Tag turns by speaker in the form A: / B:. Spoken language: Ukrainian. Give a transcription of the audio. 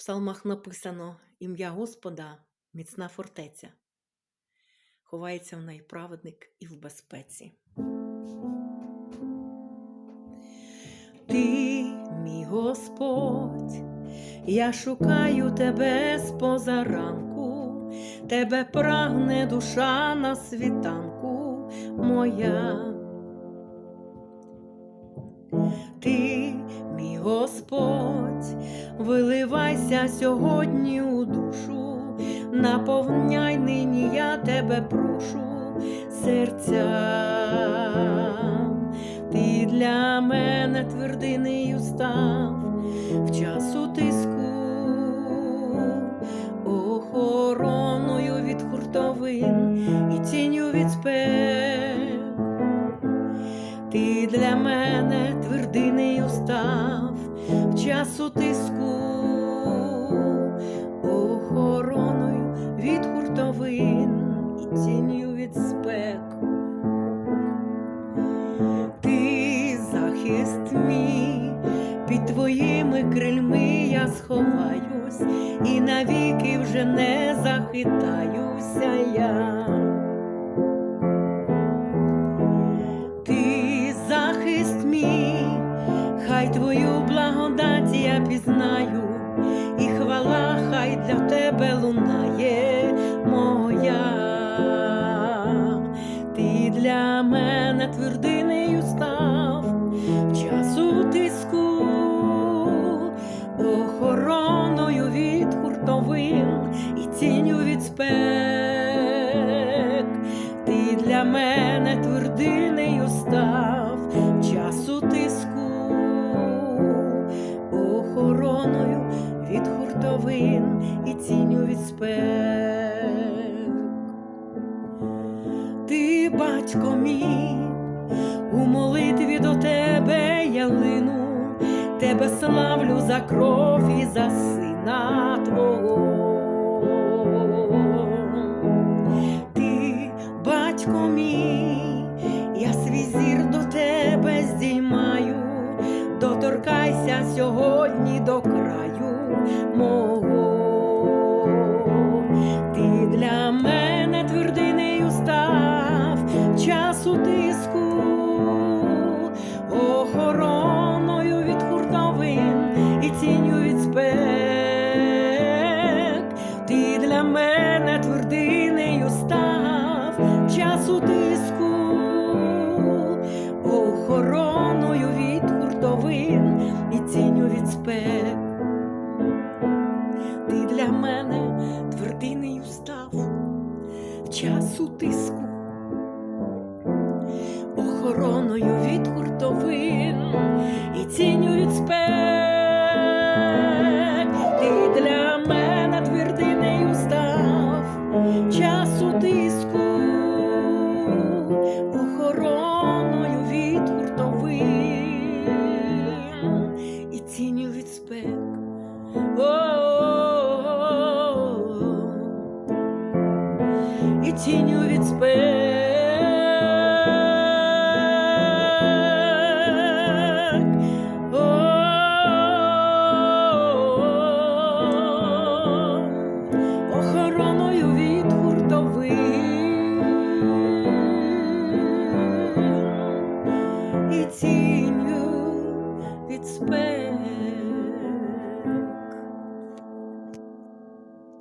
A: псалмах написано ім'я Господа міцна фортеця. Ховається в неї праведник і в безпеці. Ти, мій Господь, я шукаю тебе з позаранку, тебе прагне душа на світанку моя. Ти, мій Господь, виливайся сьогодні у душу, наповняй нині я тебе прошу серцям. Ти для мене твердинею став в часу тиску, охороною від хуртовин і тінню від спек. Ти для мене твердинею став часу тиску, охороною від хуртовин і тінню від спек. Ти захист мій, під твоїми крильми я сховаюсь, і навіки вже не захитаюся я. Тебе лунає моя. Ти для мене твердинею став часу тиску, охороною від хуртовин і тінню від спек. Хуртовин і тінню від спек. Ти, батько мій, у молитві до тебе я лину, тебе славлю за кров і за сина твого. Ти, батько мій, я свій зір до тебе здіймаю, доторкайся сьогодні до для мене твердинею став час часу тиску, охороною від хуртовин і тінню від спек. Ти для мене твердинею став часу тиску, і тінню від спек. Охороною від хуртовин і тінню від спек.